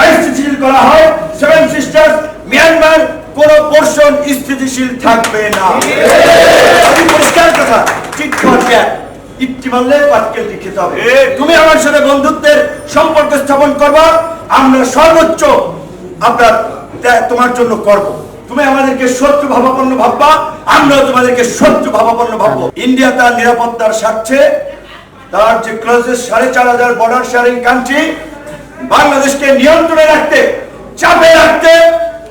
অস্থিতিশীল করা হয়। সেভেন সিস্টার্স মিয়ানমার কোন পোর্শন স্থিতিশীল থাকবে না। আমি পরিষ্কার কথা ঠিক ইtti মারলে পাটকেল লিখিত হবে। তুমি আমার সাথে বন্ধুত্বের সম্পর্ক স্থাপন করবা আমরা সর্বোচ্চ আপনার তোমার জন্য করব। তুমি আমাদেরকে শত্রু ভাবাপন্ন ভাববা আমরাও তোমাদেরকে শত্রু ভাবাপন্ন ভাববো। ইন্ডিয়া তার নিরাপত্তার স্বার্থে তার যে ক্লোজেস সাড়ে চার হাজার বর্ডার শেয়ারিং কান্ট্রি বাংলাদেশকে নিয়ন্ত্রণে রাখতে, চাপে রাখতে,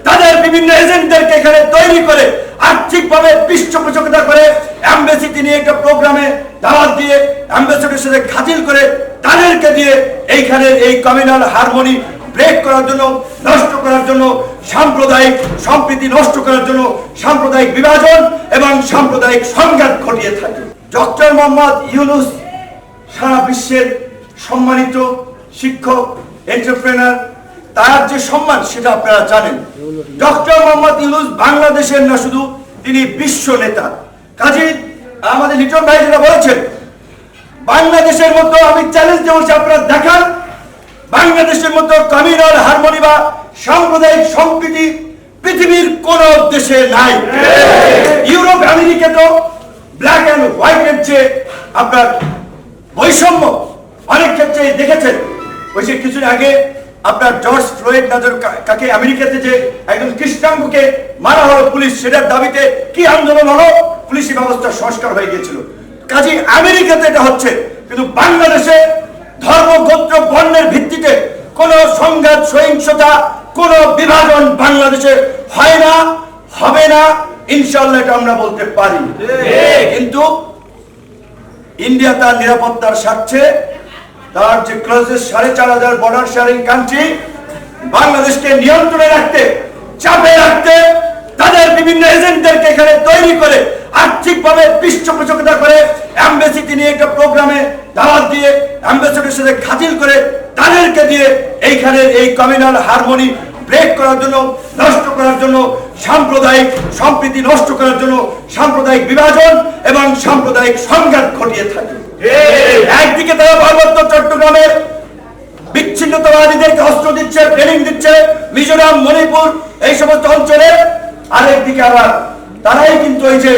তাদের বিভিন্ন এজেন্টদেরকে এখানে তৈরি করে আর্থিকভাবে পৃষ্ঠপোষকতা করে অ্যাম্বাসিটি নিয়ে একটা প্রোগ্রামে দাওয়াত দিয়ে অ্যাম্বাসিডারের সাথে খাতিল করে তাদেরকে দিয়ে এইখানে এই কমিউনাল হারমোনি ব্রেক করার জন্য, নষ্ট করার জন্য, সাম্প্রদায়িক সম্প্রীতি নষ্ট করার জন্য সাম্প্রদায়িক বিভাজন এবং সাম্প্রদায়িক সংঘাত ঘটিয়ে থাকে। ডক্টর মোহাম্মদ ইউনুস সারা বিশ্বের সম্মানিত শিক্ষক এন্টারপ্রেনার তার যে সম্মান, সেটা আপনারা জানেন। ডক্টর মোহাম্মদ ইউনুস বাংলাদেশের না শুধু, তিনি বিশ্ব নেতা। কাজী, আমাদের লিটন ভাই যেটা বলেছেন, বাংলাদেশের মতো আমি চ্যালেঞ্জ দিয়ে বলছি, আপনারা দেখান। বাংলাদেশের মতো কমিউনাল হারমোনি বা সাম্প্রদায়িক সম্প্রীতি পৃথিবীর কোন দেশে নাই। ইউরোপ, আমেরিকা তো ব্ল্যাক অ্যান্ড হোয়াইটের যে আপনার বৈষম্য অনেক ক্ষেত্রে দেখেছেন। ওই যে কিছুদিন আগে আপনার জর্জ ফ্লোয়েড নাজর কাকে আমেরিকাতে যে একজন কৃষ্ণাঙ্গকে মারা হলো পুলিশ সেটার দাবিতে কি আন্দোলন হলো? পুলিশি ব্যবস্থা সংস্কার হয়ে গিয়েছিল। কাজে আমেরিকাতে এটা হচ্ছে। কিন্তু বাংলাদেশে ধর্ম গোত্র বর্ণের ভিত্তিতে কোন সংঘাত সহিংসতা কোন বিভাজন বাংলাদেশে হয় না হবে না। ইনশাল্লাহ এটা আমরা বলতে পারি। কিন্তু ইন্ডিয়া তার নিরাপত্তার স্বার্থে তার যে ক্লোজেস সাড়ে চার হাজার বর্ডার শেয়ারিং কান্ট্রি বাংলাদেশকে নিয়ন্ত্রণে রাখতে, চাপে রাখতে, তাদের বিভিন্ন এজেন্টদেরকে এখানে তৈরি করে আর্থিকভাবে পৃষ্ঠপোষকতা করে অ্যাম্বাসিটি নিয়ে একটা প্রোগ্রামে দাওয়াত দিয়ে অ্যাম্বাসিডারের সাথে খাতিল করে তাদেরকে দিয়ে এইখানে এই কমিউনাল হারমোনি ব্রেক করার জন্য, নষ্ট করার জন্য, সাম্প্রদায়িক সম্প্রীতি নষ্ট করার জন্য সাম্প্রদায়িক বিভাজন এবং সাম্প্রদায়িক সংঘাত ঘটিয়ে থাকে। একদিকে তারা পার্বত্য চট্টগ্রামের বিচ্ছিন্নতাবাদীদেরকে অস্ত্র দিচ্ছে ট্রেনিং দিচ্ছে, মিজোরাম, মণিপুর, এই সমস্ত অঞ্চলে। আরেকদিকে আবার তারাই কিন্তু এই যে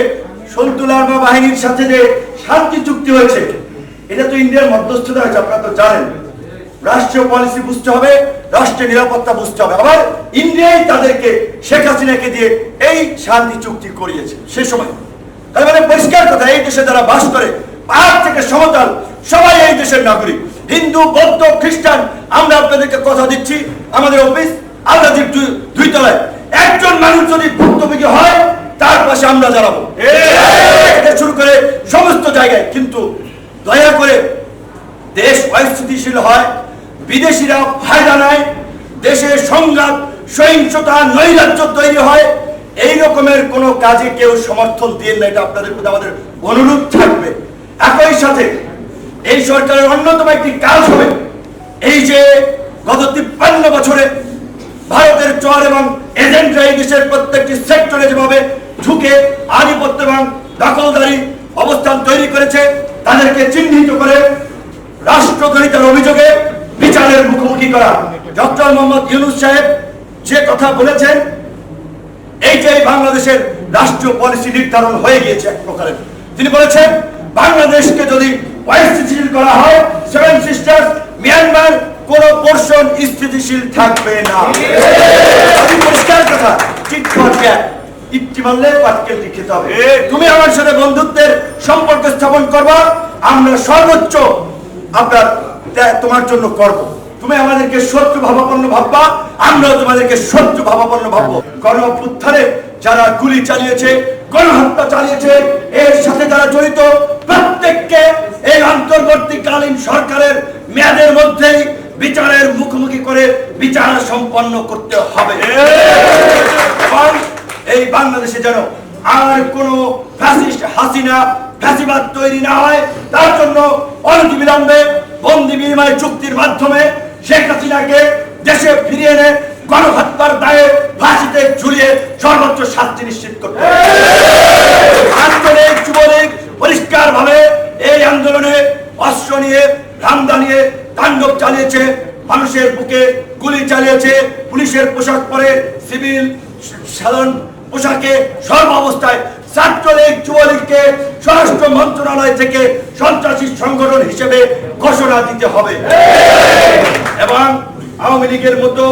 সন্তুলার্মা বাহিনীর সাথে যে শান্তি চুক্তি হয়েছে, এটা তো ইন্ডিয়ার মধ্যস্থতা হয়েছে, আপনারা তো জানেন। রাষ্ট্রীয় পলিসি বুঝতে হবে, রাষ্ট্রীয় নিরাপত্তা বুঝতে হবে। আবার ইন্ডিয়াই তাদেরকে শেখ হাসিনাকে দিয়ে এই শান্তি চুক্তি করিয়েছে, সে সময়। তার মানে পরিষ্কার কথা, এই দেশে যারা বাস করে পাহাড় থেকে সমতল সবাই এই দেশের নাগরিক। হিন্দু, বৌদ্ধ, খ্রিস্টান, আমরা আপনাদেরকে কথা দিচ্ছি আমাদের অফিস দুই- দুই তলায়। একজন মানুষ যদি ভুক্তভোগী হয়, তার পাশে আমরা দাঁড়াবো। শুরু করে সমস্ত জায়গায়। কিন্তু দয়া করে দেশ অস্থিতিশীল হয়, বিদেশিরা ফায়দা নেয়, দেশে সংঘাত, সহিংসতা, নৈরাজ্য তৈরি হয়, এই রকমের কোনো কাজে কেউ সমর্থন দিয়ে না, এটা আপনাদের প্রতি আমাদের অনুরোধ থাকবে। একই সাথে এই সরকারের অন্যতম একটি কাজ হবে এই যে গত তিপ্পান্ন বছরে ভারতের চর এবং এজেন্টরা এই দেশের প্রত্যেকটি সেক্টরে যেভাবে ঢুকে আধিপত্য এবং দখলদারি অবস্থান তৈরি করেছে, তাদেরকে চিহ্নিত করে রাষ্ট্রদ্রোহিতার অভিযোগে বিচারের মুখোমুখি করা। ডক্টর মোহাম্মদ ইউনুস সাহেব যে কথা বলেছেন, এইটাই বাংলাদেশের রাষ্ট্রীয় পলিসি নির্ধারণ হয়ে গিয়েছে এক প্রকারের। তিনি বলেছেন বাংলাদেশকে যদি অস্থিতিশীল করা হয় সেভেন সিস্টার্স মিয়ানমার কোন পোর্শন স্থিতিশীল থাকবে না। আমি পরিষ্কার কথা ঠিক করছে ইtti মারলে পাটকেল লিখিত হবে। তুমি আমার সাথে বন্ধুত্বের সম্পর্ক স্থাপন করবা আমরা সর্বোচ্চ আপনার তোমার জন্য করব। তুমি আমাদেরকে শত্রু ভাবাপন্ন ভাববা আমরাও তোমাদেরকে শত্রু ভাবাপন্ন ভাববো। গণ যারা গুলি চালিয়েছে গণহত্যা চালিয়েছে। এর সাথে যারা জড়িত, প্রত্যেককে এই অন্তর্বর্তীকালীন সরকারের মেয়াদের মধ্যেই বিচারের মুখোমুখি করে বিচার সম্পন্ন করতে হবে। এই বাংলাদেশে যেন আর কোন ফ্যাসিস্ট হাসিনা ফ্যাসিবাদ তৈরি না হয়, তার জন্য অনতিবিলম্বে বন্দি বিনিময় চুক্তির মাধ্যমে শেখ হাসিনাকে দেশে ফিরিয়ে এনে গণহত্যার দায়ে ফাঁসিতে ঝুলিয়ে সর্বোচ্চ শাস্তি নিশ্চিত করতে হবে। আন্দোলন যুবলীগ পরিষ্কার আন্দোলনে নিয়ে তাণ্ডব চালিয়েছে, মানুষের বুকে গুলি চালিয়েছে, পুলিশের পোশাক পরে সিভিল সাধারণ পোশাকে সর্ব অবস্থায় ছাত্রলীগ যুবলীগকে স্বরাষ্ট্র মন্ত্রণালয় থেকে সন্ত্রাসী সংগঠন হিসেবে ঘোষণা দিতে হবে। এবং আওয়ামী লীগের মতো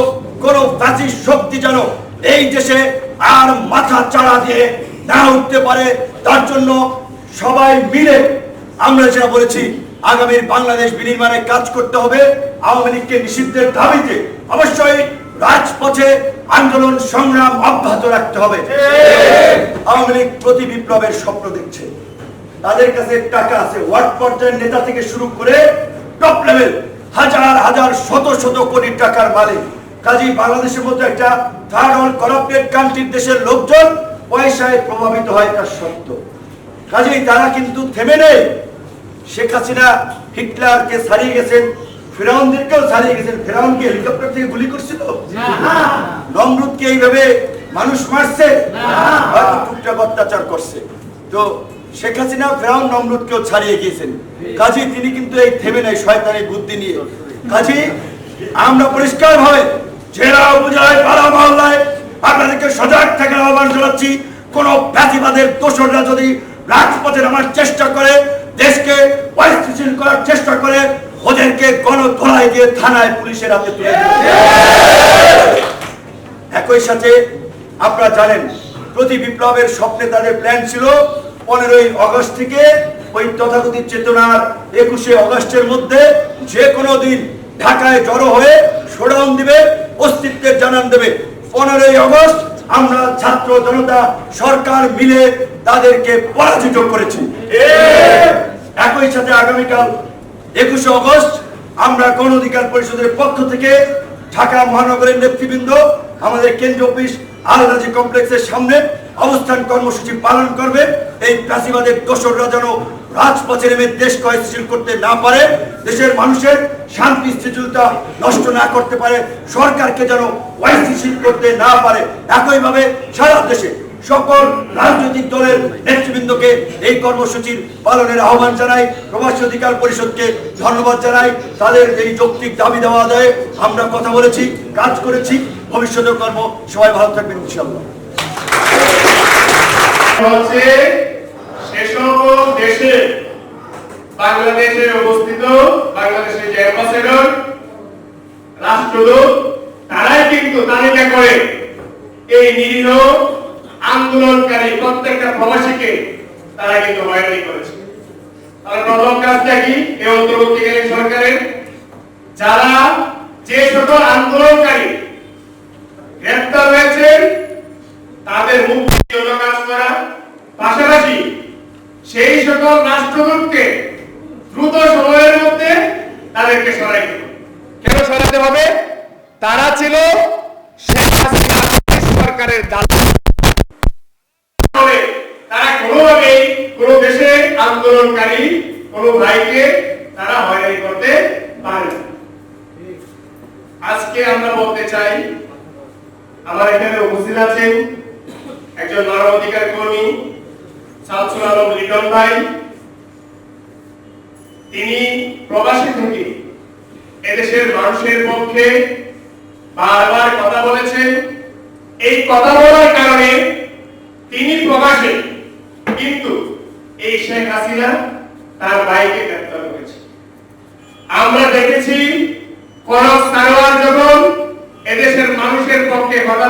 কোন প্রাচীর শক্তি যেন এই দেশে আর মাথা চাড়া দিয়ে না উঠতে পারে, তার জন্য সবাই মিলে আমরা যেটা বলেছি আগামীর বাংলাদেশ বিনির্মাণে কাজ করতে হবে আওয়ামী লীগকে নিষিদ্ধের দাবিতে। অবশ্যই রাজপথে আন্দোলন সংগ্রাম অব্যাহত রাখতে হবে। আওয়ামী লীগ প্রতি বিপ্লবের স্বপ্ন দেখছে। তাদের কাছে টাকা আছে। ওয়ার্ড পর্যায়ের নেতা থেকে শুরু করে টপ লেভেল, হাজার হাজার, শত শত কোটি টাকার মালিক। কাজী বাংলাদেশের মতো একটা থার্ড ওয়ার্ল্ড করাপ্টেড কান্ট্রির দেশের লোকজন পয়সায় প্রভাবিত হয় তার সত্য। কাজেই তারা কিন্তু থেমে নেই। শেখ হাসিনা হিটলারকে ছাড়িয়ে গেছেন ফেরাউনদেরকেও ছাড়িয়ে গেছেন। ফেরাউনকে হেলিকপ্টার থেকে গুলি করছিল? নমরুদকে এইভাবে মানুষ মারছে? টুকটাক অত্যাচার করছে। তো শেখ হাসিনা ফেরাউন নমরুদকেও ছাড়িয়ে গিয়েছেন। কাজী তিনি কিন্তু এই থেমে নাই শয়তানি বুদ্ধি নিয়ে। কাজী আমরা পরিষ্কার ভাবে জেলা উপজেলায় পাড়া মহল্লায় আপনাদেরকে সজাগ থাকার আহ্বান জানাচ্ছি। কোন প্যাথিবাদের দোষররা যদি রাজপথে নামার চেষ্টা করে দেশকে পরিস্থিতিশীল করার চেষ্টা করে ওদেরকে গণধোলাই দিয়ে থানায় পুলিশের হাতে তুলে একই সাথে আপনারা জানেন, প্রতি বিপ্লবের স্বপ্নে তাদের প্ল্যান ছিল পনেরোই অগস্ট থেকে ওই তথাকথিত চেতনার একুশে অগস্টের মধ্যে যে কোনো দিন ঢাকায় জড়ো হয়ে শোডাউন দিবে অস্তিত্বের জানান দেবে। পনেরোই অগস্ট আমরা ছাত্র জনতা সরকার মিলে তাদেরকে পরাজিত করেছি। একই সাথে আগামীকাল একুশে অগস্ট আমরা গণ অধিকার পরিষদের পক্ষ থেকে ঢাকা মহানগরের নেতৃবৃন্দ, আমাদের কেন্দ্রীয় অফিস আলরাজি কমপ্লেক্সের সামনে অবস্থান কর্মসূচি পালন করবে। এই প্রাসীবাদের দোসররা যেন রাজপথে নেমে দেশ স্থিতিশীল করতে না পারে, দেশের মানুষের শান্তি, স্থিতিশীলতা নষ্ট না করতে পারে, সরকারকে যেন অস্থিতিশীল করতে না পারে। একইভাবে সারা দেশে সকল রাজনৈতিক দলের নেতৃবৃন্দকে এই কর্মসূচির পালনের আহ্বান জানাই, প্রবাসী অধিকার পরিষদকে ধন্যবাদ জানাই। তাদের এই যৌক্তিক দাবি দেওয়া আদায়ে আমরা কথা বলেছি, কাজ করেছি। ভবিষ্যতেও কর্ম সবাই ভালো থাকবেন ইনশাল্লাহ বাংলাদেশে অবস্থিত, বাংলাদেশের যে অ্যাম্বাসেডর, রাষ্ট্রদূত, তারাই কিন্তু তালিকা করে এই নিরীহ আন্দোলনকারী প্রত্যেকটা প্রবাসীকে তারা কিন্তু হয়রানি করেছে। তার প্রথম কাজটা কি? এই অন্তর্বর্তীকালীন সরকারের যারা যে সকল আন্দোলনকারী গ্রেপ্তার হয়েছেন তাদের মুক্তির জন্য কাজ করা। পাশাপাশি সেই সকল রাষ্ট্রদূতকে দ্রুত সময়ের মধ্যে তাদেরকে সরাই কেন সরাতে হবে? তারা ছিল শেখ সরকারের দালাল ফলে তারা কোনোভাবেই কোনো দেশে আন্দোলনকারী কোনো ভাইকে তারা হয়রানি করতে পারে আজকে আমরা বলতে চাই, আমার এখানে উপস্থিত আছেন একজন মানবাধিকার কর্মী শামসুল আলম লিটন ভাই। তিনি প্রবাসী থেকে এদেশের মানুষের পক্ষে বারবার কথা বলেছেন। এই কথা বলার কারণে তিনি প্রবাসে, কিন্তু এই শেখ হাসিনা তার ভাইকে গ্রেপ্তার করেছে। আমরা দেখেছি ফরজ সারোয়ার যখন এদেশের মানুষের পক্ষে কথা